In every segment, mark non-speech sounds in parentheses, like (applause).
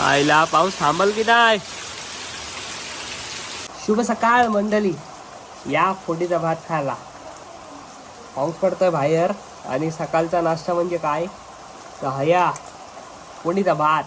आईला पाऊस थांबल की नाही? शुभ सकाळ मंडळी. या फोडीचा भात खायला. पाऊस पडतोय बाहेर आणि सकाळचा नाश्ता म्हणजे काय? तर हया फोडीचा भात.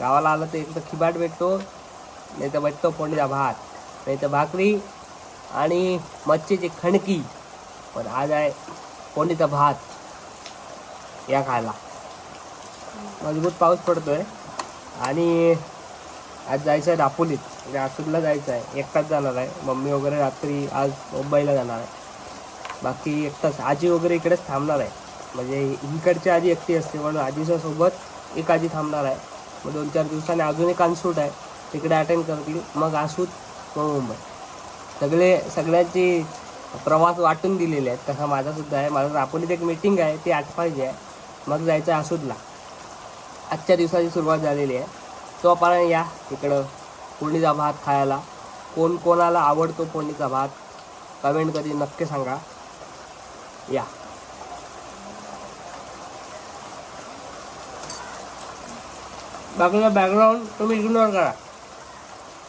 गावाला आलं तर एक तर खिबाट भेटतो नाही तर भेटतो फोडीचा भात. नाही तर भाकरी आणि मच्छीची खणकी. पण आज आहे फोडीचा भात या खायला. मजबूत पाऊस पडतोय. आणि आज जायचं आहे दापोलीत. म्हणजे आसूरला जायचं आहे. एकटाच जाणार आहे. मम्मी वगैरे रात्री आज मुंबईला जाणार आहे. बाकी एकटाच आजी वगैरे इकडेच थांबणार आहे. म्हणजे इकडची आजी एकटी असते म्हणून आजीच्या सोबत एक आजी थांबणार आहे. मग दोन चार दिवसांनी अजून एक अनसूट आहे. तिकडे अटेंड करतील. मग आसूत मग मुंबई. सगळे सगळ्यांची प्रवास वाटून दिलेले आहेत. तसा माझासुद्धा आहे. माझं दापोलीत एक मीटिंग आहे. ती आठवायची आहे. मग जायचं आहे आसूदला आजच्या दिवसाची सुरुवात झालेली आहे. तो आपण या इकडं फोडणीचा भात खायला. कोण कोणाला आवडतो फोडणीचा भात कमेंट कधी नक्की सांगा. या. बाकीचं बॅकग्राऊंड तुम्ही इग्नोर करा.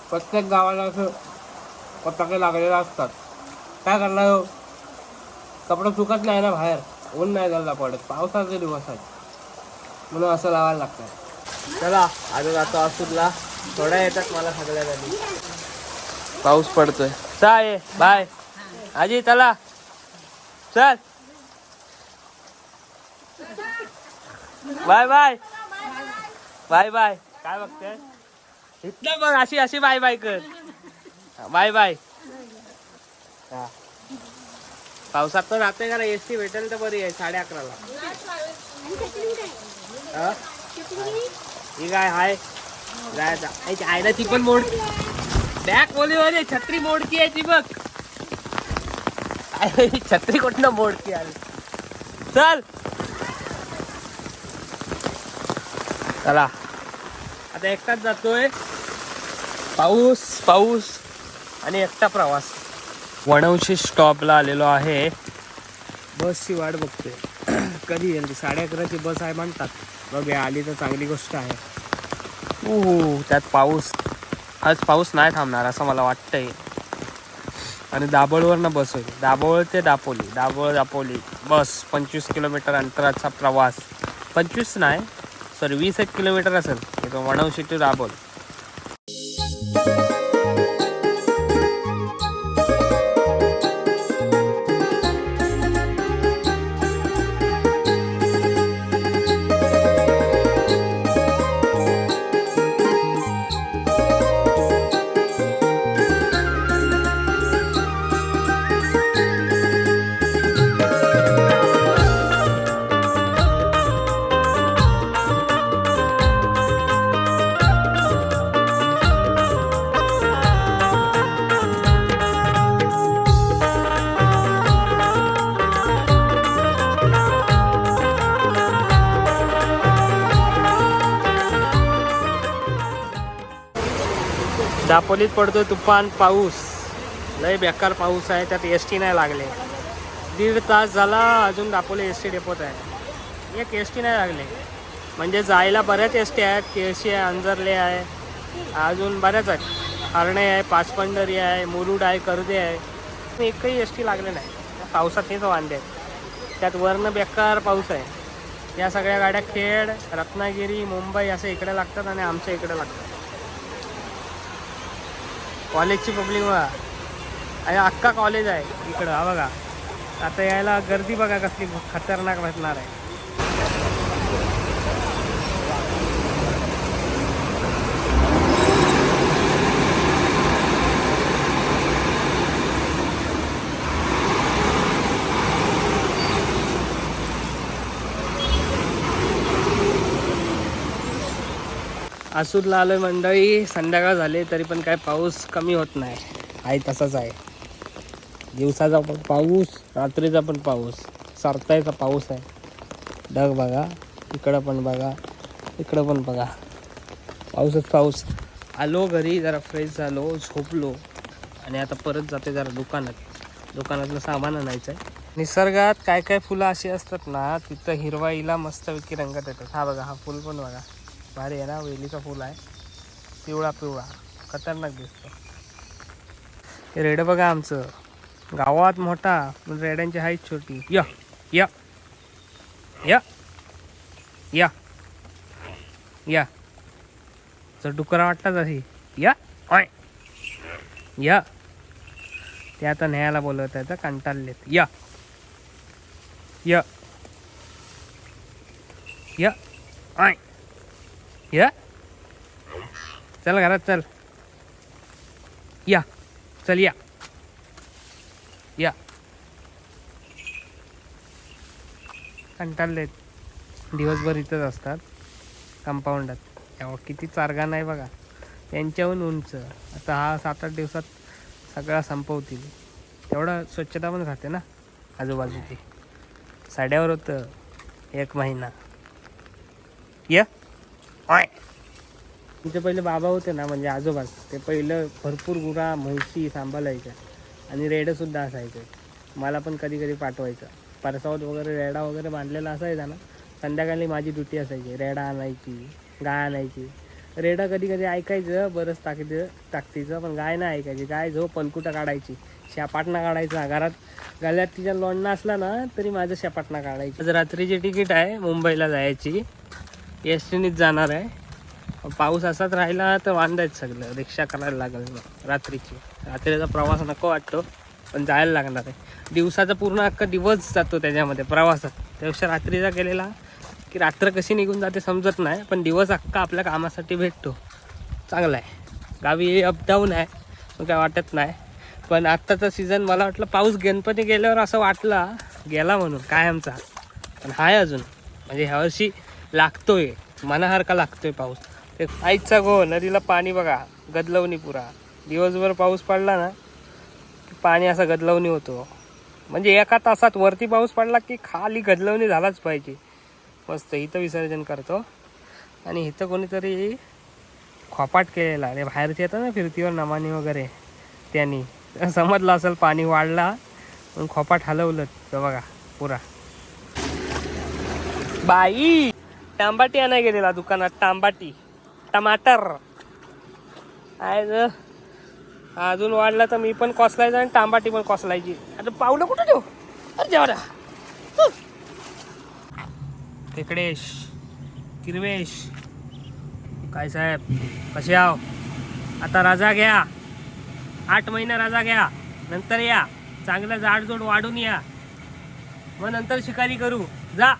प्रत्येक गावाला असं पताके लागलेले असतात. काय करणार हो? कपडे सुकत नाही ना बाहेर. ऊन नाही झाला पडत. पावसाचे दिवस आहेत. म्हणून असं लावायला लागतं चला अजून आता असूरला थोड्या येतात मला सगळ्या जणी. पाऊस पडतोय. चाय बाय. आजी चला. चल. Bye bye. Bye bye. काय बघते इथलं बघ अशी अशी बाय बाय कर. Bye bye. हा. पावसात तर राहते का एस टी भेटेल तर बरी आहे साडे अकराला. हा? ही काय हाय जायचा याची आईला ती पण मोड बॅक बोली छत्री मोडकी आहे ती बघ काय छत्री कुठनं मोडकी आली चल चला आता एकटाच जातोय पाऊस पाऊस आणि एकटा प्रवास वणवशी स्टॉपला आलेलो आहे. बसची वाट बघतोय. (clears throat) कधी येईल? साडे अकराची बस आहे म्हणतात. बघ या आली तर चांगली गोष्ट आहे. हो त्यात पाऊस. आज पाऊस नाही थांबणार असं मला वाटतंय. आणि दाभोळवरनं बस होईल दाभोळ ते दापोली. दाभोळ दापोली. बस पंचवीस किलोमीटर अंतराचा प्रवास. पंचवीस नाही सॉरी वीस एक किलोमीटर असेल. तो वणवशी टू दाभोळ. दापोलीत पडतोय तुफान पाऊस. लय बेकार पाऊस आहे त्यात एस टी नाही लागले. दीड तास झाला अजून दापोली एस टी डेपोत आहे. एक एस टी नाही लागले. म्हणजे जायला बऱ्याच एस टी आहेत के सी आहे अंजरले आहे अजून बऱ्याच आहेत. हरणे आहे पाचपंढरी आहे मुरुड आहे कर्दे आहे. एकही एस टी लागले नाही. पावसात हेच वांदे आहेत. त्यात वरनं बेकार पाऊस आहे. या सगळ्या गाड्या खेड रत्नागिरी मुंबई असे इकडे लागतात आणि आमच्या इकडे लागतात. कॉलेजची पब्लिक बघा. आणि अख्खा कॉलेज आहे इकडं हा बघा. आता यायला गर्दी बघा कसली खतरनाक भेटणार आहे. आसूरला आलोय मंडळी. संध्याकाळ झाले तरी पण काय पाऊस कमी होत नाही. आहे तसाच आहे. दिवसाचा पण पाऊस रात्रीचा पण पाऊस. सरतायचा पाऊस आहे. ढग बघा. इकडं पण बघा. इकडं पण बघा. पाऊसच पाऊस. आलो घरी जरा फ्रेश झालो झोपलो. आणि आता परत जाते जरा दुकानात. दुकानातलं सामान आणायचं आहे निसर्गात काय काय फुलं अशी असतात ना तिथं हिरवाईला मस्तपैकी रंगत येतात. हा बघा हा फुल पण बघा. भारी आहे ना वेलीचं फुल आहे. पिवळा पिवळा खतरनाक दिसतो. हे रेड बघा आमचं. गावात मोठा पण रेड्यांची हाईट छोटी. या या या या या. जर डुकरा वाटला अशी या ऑय या. ते आता न्यायला बोलवत आहेत कंटाळलेत. या. या. या. आय या चल घरात चल या चल या या कंटाळलेत दिवसभर इथंच असतात कंपाऊंडात तेव्हा किती चारगा नाही बघा त्यांच्याहून उंच आता हा सात आठ दिवसात सगळा संपवतील तेवढा स्वच्छता पण राहते ना आजूबाजूची साड्यावर होतं एक महिना या तिथे पहिले बाबा होते ना म्हणजे आजोबा ते पहिलं भरपूर गुरा म्हैशी सांभाळायच्या आणि रेडंसुद्धा असायचे. मला पण कधी कधी पाठवायचं. परसावत वगैरे रेडा वगैरे बांधलेला असायचा ना संध्याकाळी माझी ड्युटी असायची रेडा आणायची गाय आणायची. रेडा कधी कधी ऐकायचं बरंच ताकीचं ताकदीचं पण गाय नाही ऐकायची. गाय झो पलकुटा काढायची शेपाटणा काढायचा घरात गळ्यात तिच्या लोणणं असला ना तरी माझं शेपाटणा काढायचं. आज रात्रीची तिकीट आहे मुंबईला जायची. एस टीनेच जाणार आहे. पाऊस असाच राहिला तर वांदायच सगळं. रिक्षा करायला लागेल मग रात्रीची. रात्रीचा प्रवास नको वाटतो पण जायला लागणार आहे. दिवसाचा पूर्ण अख्खा दिवस जातो त्याच्यामध्ये प्रवासात. त्यापेक्षा रात्रीचा केलेला की रात्र कशी निघून जाते समजत नाही पण दिवस अख्खा आपल्या कामासाठी भेटतो. चांगला आहे. गावी अपडाऊन आहे मग काय वाटत नाही. पण आत्ताचा सीझन मला वाटलं पाऊस गणपती गेल्यावर असं वाटला गेला म्हणून कायमचा. पण आहे अजून. म्हणजे ह्यावर्षी लागतोय. मनासारखा लागतोय पाऊस. ते आईचा गो नदीला पाणी बघा गदलवणी पुरा. दिवसभर पाऊस पडला ना की पाणी असा गदलवणी होतो. म्हणजे एका तासात वरती पाऊस पडला की खाली गदलवणी झालाच पाहिजे. मस्त इथं विसर्जन करतो. आणि इथं कोणीतरी खोपाट केलेला. रे बाहेरचे येतं ना फिरतीवर नमानी वगैरे त्यांनी. समजलं असेल पाणी वाढला पण खोपाट हलवलं. तर बघा पुरा. बाई! टांबाटी आणाय गेलेला दुकानात टांबाटी टमाटर. आहे अजून वाढला तर मी पण कोसलायचं आणि टांबाटी पण कोसलायची. आता पावलं कुठं ठेव? अरे जेवढा तिकडेश किरवेश. काय साहेब कसे आहो? आता रजा घ्या. आठ महिना रजा घ्या. नंतर या. चांगलं जाडजोड वाढून या. मग नंतर शिकारी करू. जा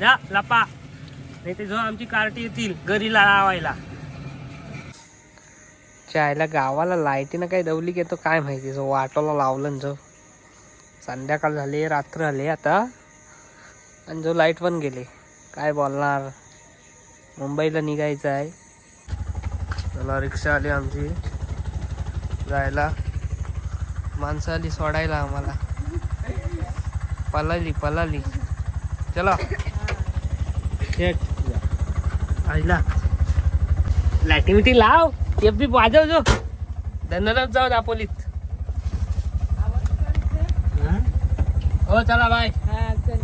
जा लपा. नाही ते जो आमची कार्टी येतील घरीला लावायला. चायला गावाला लाईटीनं काही दवली घेतो काय माहिती जो वाटोला लावलं जो. संध्याकाळ झाली रात्र आली आता आणि जो लाइट पण गेले. काय बोलणार? मुंबईला निघायचं आहे. चला रिक्षा आली आमची. जायला. माणसं आली सोडायला आम्हाला. पलाली पलाली. चला. आईला. लाईटी मिटी लाव ते बी वाजव जो. धनराज जाऊ दापोलीत हो? चला बाय हा चल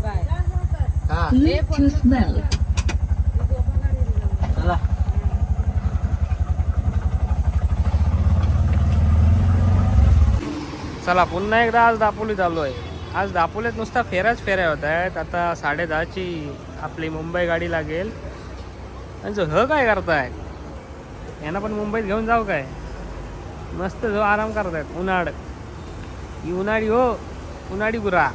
हा. चला. चला पुन्हा एकदा आज दापोलीत आलो आहे. आज दापोलीत नुसता फेऱ्याच फेऱ्या होत आहेत. आता साडे दहाची आपली मुंबई गाडी लागेल. आणि जो ह काय करताय? यांना पण मुंबईत घेऊन जाऊ काय? मस्त जो आराम करतायत. उन्हाळ ही उन्हाळी हो. उन्हाळी गुरा.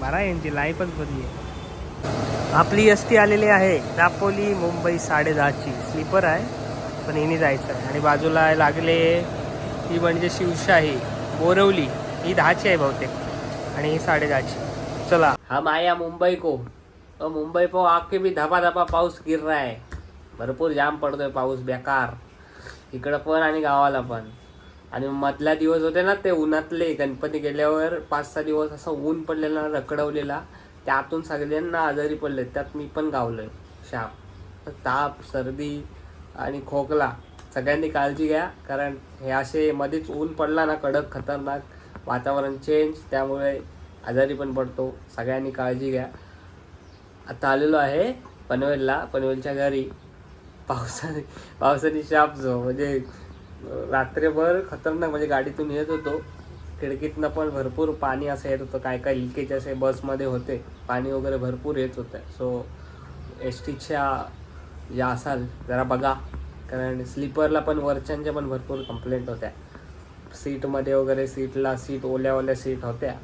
बरा यांची लाईफच बरी आहे. आपली एस टी आलेली आहे. दापोली मुंबई साडे दहाची. स्लीपर आहे पण हिने जायचं. आहे आणि बाजूला लागले ही म्हणजे शिवशाही. बोरवली. ही दहाची आहे बहुतेक. आणि ही साडे चला. हम आया मुंबई को. तो मुंबई पो आके भी धपा धपा पाऊस गिर रहा है. भरपूर जाम पडतोय पाऊस बेकार. इकडं पण आणि गावाला पण. आणि मधल्या दिवस होते ना ते उन्हातले. गणपती गेल्यावर पाच सहा दिवस असं ऊन पडलेला रखडवलेला. त्यातून सगळ्यांना आजारी पडले. त्यात मी पण गावलोय. शाप. ताप सर्दी आणि खोकला. सगळ्यांनी काळजी घ्या कारण हे असे मध्येच ऊन पडला ना कडक खतरनाक. वातावरण चेंज त्यामुळे आजारी पण पडतो. सगळ्यांनी काळजी घ्या. आता आलेलो आहे पनवेलला. पनवेलच्या घरी पावसाने पावसाने शाप जो म्हणजे रात्रभर खतरनाक म्हणजे गाडीतून येत होतो. खिडकीतनं पण भरपूर पाणी असं येत होतं. काय काय लिकेज असे बसमध्ये होते. पाणी वगैरे भरपूर येत होतं. सो एस टीच्या या असाल जरा बघा. कारण स्लीपरला पण वरच्यांच्या पण भरपूर कंप्लेंट होत्या. सीटमध्ये वगैरे सीटला सीट ओल्या ओल्या सीट होत्या.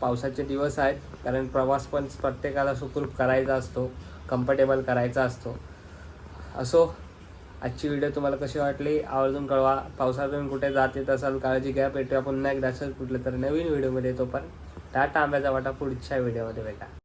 पावसाचे दिवस आहेत कारण प्रवास पण प्रत्येकाला सुखरूप करायचा असतो कम्फर्टेबल करायचा असतो. असो आजची व्हिडिओ तुम्हाला कशी वाटली आवर्जून कळवा. पावसातून कुठे जात येत असाल काळजी घ्या. भेटूया पुन्हा एकदा असं कुठलं तर नवीन व्हिडिओमध्ये येतो पण टाटा आंब्याचा वाटा पुढच्या व्हिडिओमध्ये भेटा